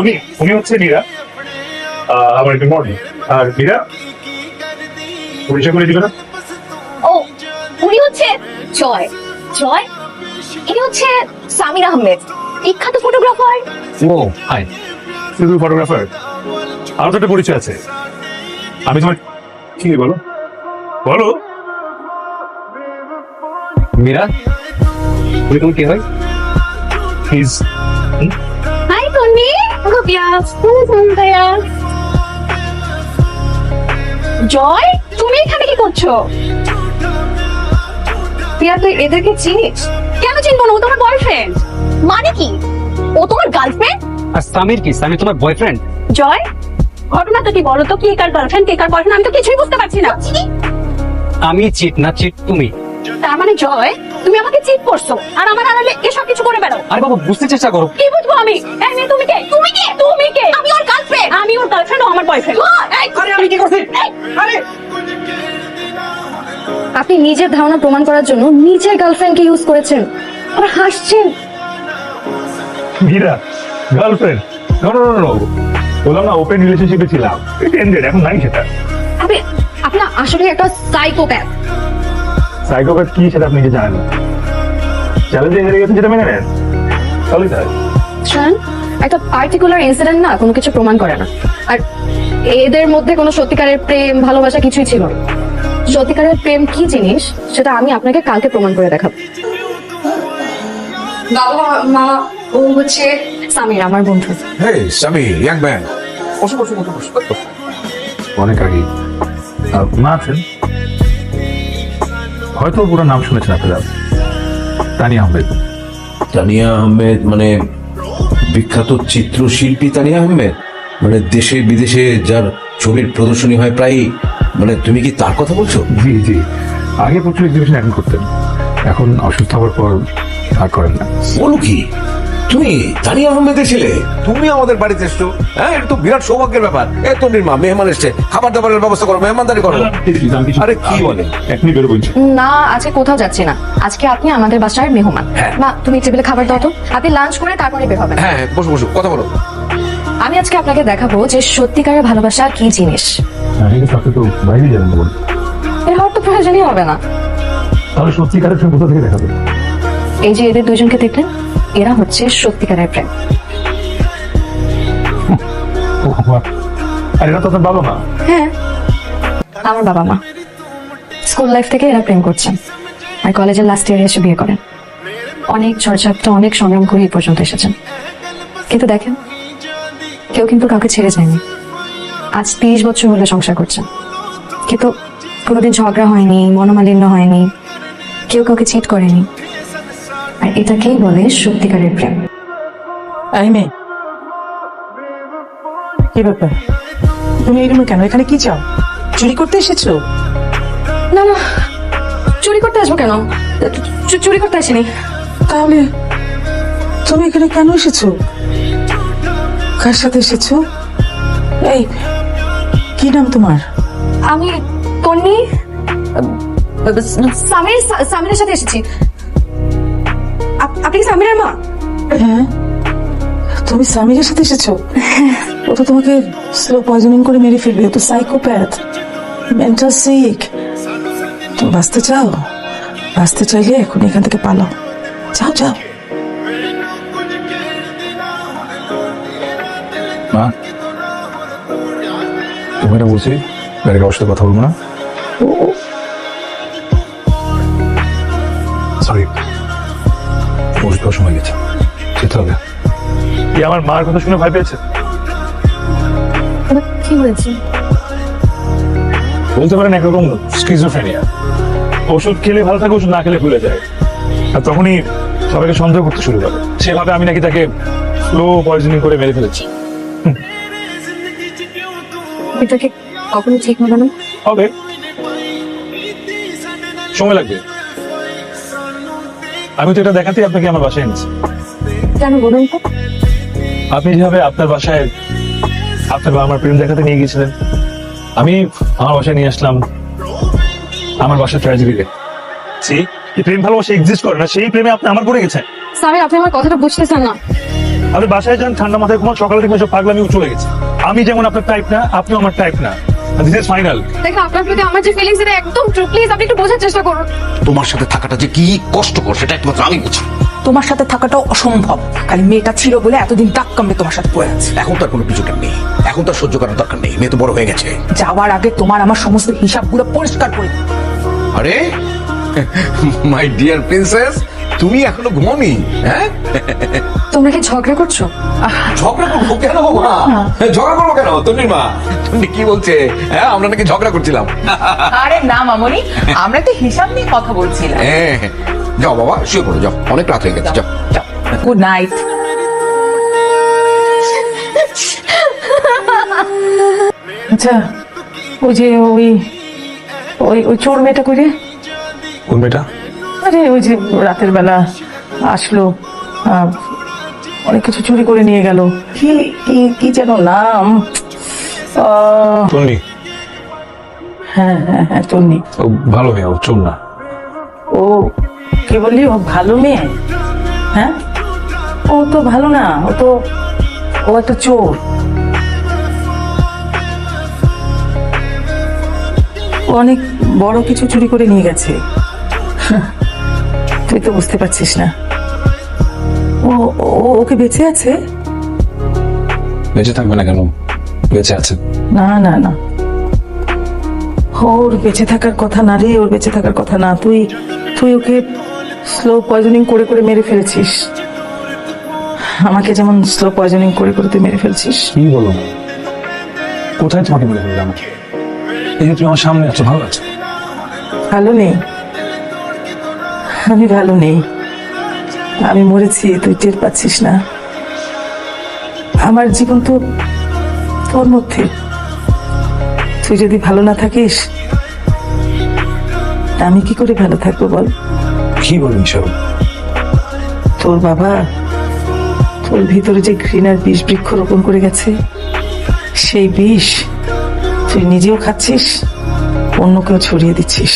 উনি উনি হচ্ছে মীরা। আমার একটু মর্নিং আর মীরা পরিচয় করে দিবে না? ও উনি হচ্ছে জয়। জয়? ইনি হচ্ছে সামির আহমেদ। বিখ্যাত ফটোগ্রাফার ও হাই শুধু ফটোগ্রাফার আরও তো একটা পরিচয় আছে। আমি তোমার কি বলো? বলো। মীরা? তুমি তোমার কি হয়? প্লিজ গোপিয়া সুন্দরিয়া জয় তুমি এখানে কি করছ? প্রিয়া তুই এদেরকে চিনিস? কেন চিনবো না? ও তোমার বয়ফ্রেন্ড মানে কি? ও তোমার গার্লফ্রেন্ড আর সামির কি? সামির তোমার বয়ফ্রেন্ড জয় ঘটনাটা কি বলো তো? কে কার গার্লফ্রেন্ড কে কার বয়ফ্রেন্ড আমি তো কিছুই বুঝতে পারছি না। আমি চিট না চিট তুমি। তার মানে জয় তুমি আমাকে চিট করছ। আর আমার আড়ালে এসব কিছু করে বেড়াও। আরে বাবা বুঝতে চেষ্টা করো। কি বুঝব আমি? এই মেয়ে তুমি কে? তুমি কে? তুমি কে? আমি ওর গার্লফ্রেন্ড আমি ওর গার্লফ্রেন্ড ও আমার বয়ফ্রেন্ড আরে আমি কি করছি? আরে! আপনি নিজের ধারণা প্রমাণ করার জন্য নিজের গার্লফ্রেন্ডকে ইউজ করেছেন। আর হাসছেন। Meera girlfriend no no no বললাম না ওপেন রিলেশনশিপে ছিলাম। এটা এন্ডেড এখন নাই সেটা। আপনি আপনি আসলে একটা সাইকোপ্যাথ সাইকোপ্যাথ কি সেটা আপনি কি জানেন? না চ্যালেঞ্জে হেরে গেছেন যেটা মেনে নেন। তাহলে তাই শান একটা পার্টিকুলার ইনসিডেন্ট না কোনো কিছু প্রমাণ করে না। আর এদের মধ্যে কোনো সত্যিকারের প্রেম ভালোবাসা কিছুই ছিল না। সত্যিকারের প্রেম কি জিনিস সেটা আমি আপনাকে কালকে প্রমাণ করে দেখাবো। বাবা মা ও হচ্ছে সামির আমার বন্ধু। অনেক আগে মা আছেন? হয়তো পুরো নাম শুনেছেন আপনারা। তানিয়া আহমেদ। তানিয়া আহমেদ মানে বিখ্যাত চিত্রশিল্পী তানিয়া আহমেদ? মানে দেশে বিদেশে যার ছবির প্রদর্শনী হয় প্রায় মানে তুমি কি তার কথা বলছো? জি জি। আগে প্রচুর এক্সিবিশন এখন করতেন। এখন অসুস্থ হওয়ার পর আর করেন না। বলো কি? তুমি তানিয়া আহমেদের ছেলে তুমি আমাদের বাড়িতে এসছো। হ্যাঁ এটা তো বিরাট সৌভাগ্যের ব্যাপার। এ মা মেহমান এসছে। খাবার দাবারের ব্যবস্থা করো মেহমানদারি করো। আরে কি বলে? এখনই না আজকে কোথাও যাচ্ছি না। আজকে আপনি আমাদের বাসার মেহমান। হ্যাঁ। মা তুমি টেবিলে খাবার দাও তো। আপনি লাঞ্চ করে তারপরে বের হবেন। হ্যাঁ হ্যাঁ বসো বসো কথা বলো। আমি আজকে আপনাকে দেখাবো যে সত্যিকারের ভালোবাসা কি জিনিস। এর হওয়ার তো প্রয়োজনই হবে না। তাহলে সত্যিকারের কোথা থেকে দেখাবেন এই যে এদের দুজনকে দেখলেন? এরা হচ্ছে সত্যিকারের প্রেম। আর এরা তো আপনার বাবা মা? হ্যাঁ। আমার বাবা মা। স্কুল লাইফ থেকে এরা প্রেম করছেন। আর কলেজের লাস্ট ইয়ারে এসে বিয়ে করেন। অনেক চর্চাটা অনেক সংগ্রাম করে এই পর্যন্ত এসেছেন। কিন্তু দেখেন কেউ কিন্তু কাউকে ছেড়ে যায়নি। আজ তিরিশ বছর হলে সংসার করছেন। কিন্তু কোনোদিন ঝগড়া হয়নি মনোমালিন্য হয়নি। কেউ কাউকে চিট করেনি। আর এটাকেই বলে সত্যিকারের প্রেম। মেয়ে কি ব্যাপার? তুমি এই কেন? এখানে কি চাও? চুরি করতে এসেছ? না না। চুরি করতে আসব কেন? চুরি করতে আসিনি। তাহলে তুমি এখানে কেন এসেছ? কার সাথে এসেছ? এই কি নাম তোমার? আমি তন্নি সামির সামিরের সাথে এসেছি। আপনি কি সামিরের মা? হ্যাঁ। তুমি সামিরের সাথে এসেছ? ও তো তোমাকে স্লো পয়জনিং করে মেরে ফেলবে। ও তো সাইকোপ্যাথ মেন্টাল সিক তুমি বাঁচতে চাও? বাঁচতে চাইলে এখন এখান থেকে পালাও। যাও যাও। মা তুমি এটা বলছি বাইরে কারোর সাথে কথা বলব না? সরি ওষুধ খাওয়ার সময় গেছে। যেতে হবে। কি আমার মার কথা শুনে ভয় পেয়েছে? কি হয়েছে? বলতে পারেন একরকম স্কিজোফ্রেনিয়া ওষুধ খেলে ভালো থাকে ওষুধ না খেলে ভুলে যায়। আর তখনই সবাইকে সন্দেহ করতে শুরু করে। সেভাবে আমি নাকি তাকে স্লো পয়জনিং করে মেরে ফেলেছি। এটাকে কখনো ঠিক হবে না? হবে। সময় লাগবে। আমি তো এটা দেখাতে আপনাকে আমার বাসায় এনেছি। কেন বলুন তো? আপনি যেভাবে আপনার বাসায় আপনার বাবা আমার প্রেম দেখাতে নিয়ে গিয়েছিলেন আমি আমার বাসায় নিয়ে আসলাম আমার বাসার ট্র্যাজেডিকে সেই প্রেম ভালোবাসা এক্সিস্ট করে না সেই প্রেমে আপনি আমার পড়ে গেছেন? সামির আপনি আমার কথাটা বুঝতেছেন না। আপনি বাসায় যান ঠান্ডা মাথায় ঘুমান সকালে দেখবেন সব পাগলামি চলে গেছে। আমি যেমন আপনার টাইপ না আপনিও আমার টাইপ না। দিস ইজ ফাইনাল দেখো আপনার প্রতি আমার যে ফিলিংস এটা একদম ট্রু প্লিজ আপনি একটু বোঝার চেষ্টা করুন। তোমার সাথে থাকাটা যে কি কষ্টকর সেটা একমাত্র আমি বুঝি। তোমার সাথে থাকাটাও অসম্ভব। খালি মেয়েটা ছিল বলে এতদিন দাগ কামড়ে তোমার সাথে পড়ে আছে। এখন তার কোনো পিছুটার নেই। এখন তার সহ্য করার দরকার নেই। মেয়ে তো বড় হয়ে গেছে। যাওয়ার আগে তোমার আমার সমস্ত হিসাবগুলো পরিষ্কার করে আরে মাই ডিয়ার প্রিন্সেস তুমি এখনও ঘুমোনি? হ্যাঁ? তোমরা কি ঝগড়া করছ? ঝগড়া করব কেন মা? ঝগড়া করব কেন? তন্নির মা তন্নি কি বলছে? হ্যাঁ আমরা নাকি ঝগড়া করছিলাম। আরে না মামনি আমরা তো হিসাব নিয়ে কথা বলছিলাম। হ্যাঁ যাও বাবা শুয়ে পড়ো যাও। অনেক রাত হয়ে গেছে যাও যাও। গুড নাইট আচ্ছা ওই যে ওই ওই ওই চোর মেয়েটা করে কোন মেয়েটা? আরে ওই যে রাতের বেলা আসলো অনেক কিছু চুরি করে নিয়ে গেল। কি কি কি যেন নাম? তন্নি। হ্যাঁ হ্যাঁ হ্যাঁ তন্নি। ও ভালো মেয়ে ও চল না। ও কি বললি? ও ভালো মেয়ে? হ্যাঁ? ও তো ভালো না ও তো ও একটা চোর। অনেক বড় কিছু চুরি করে নিয়ে গেছে। তুই তো বুঝতে পারছিস না। ও ওকে বেঁচে আছে? বেঁচে থাকবে না কেন? বেঁচে আছে। না না না। ওর বেঁচে থাকার কথা না রে ওর বেঁচে থাকার কথা না। তুই তুই ওকে স্লো পয়জনিং করে করে মেরে ফেলেছিস। আমাকে যেমন স্লো পয়জনিং করে করে তুই মেরে ফেলছিস। কি বলো? কোথায় তোমাকে মেরে ফেললাম এই যে তুমি আমার সামনে আছো ভালো আছো? ভালো নেই। আমি ভালো নেই। আমি মরেছি তুই টের পাচ্ছিস না। আমার জীবন তো তোর মধ্যে। তুই যদি ভালো না থাকিস আমি কি করে ভালো থাকব বল? কি বলবি সব? তোর বাবা তোর ভিতরে যে ঘৃণার বিষ বৃক্ষ রোপণ করে গেছে সেই বিষ তুই নিজেও খাচ্ছিস অন্যকেও ছড়িয়ে দিচ্ছিস।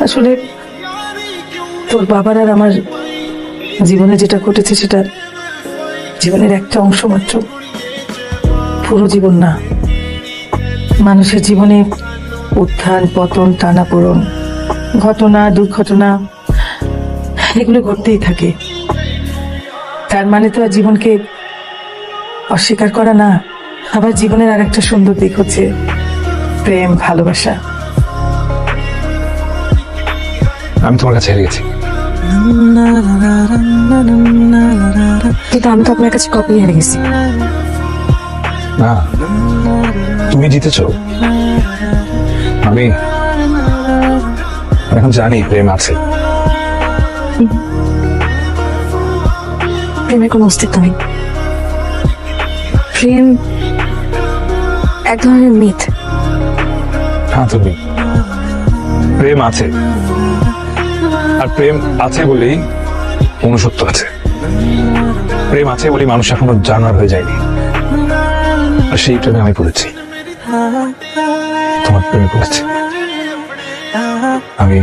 আসলে তোর বাবার আর আমার জীবনে যেটা ঘটেছে সেটা জীবনের একটা অংশ মাত্র। পুরো জীবন না। মানুষের জীবনে উত্থান, পতন, টানাপোড়ন, ঘটনা, দুর্ঘটনা, এগুলো ঘটতেই থাকে। তার মানে তো আর জীবনকে অস্বীকার করা না। আবার জীবনের আর একটা সুন্দর দিক হচ্ছে প্রেম, ভালোবাসা। আমি তোমার কাছে হেরে গেছি। কিন্তু আমি তো আপনার কাছে কপি হেরে গেছি। না তুমি জিতেছো। আমি এখন জানি প্রেম আছে। প্রেমের কোনো অস্তিত্ব নেই। প্রেম এক ধরনের মিথ। হ্যাঁ তুমি। প্রেম আছে। আর প্রেম আছে বলেই মনুষ্যত্ব আছে। প্রেম আছে বলেই মানুষ এখনও জানার হয়ে যায়নি। আর সেই প্রেমে আমি পড়েছি। তোমার প্রেমে পড়েছি। আমি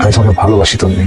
আমি তোমাকে ভালোবাসি তুমি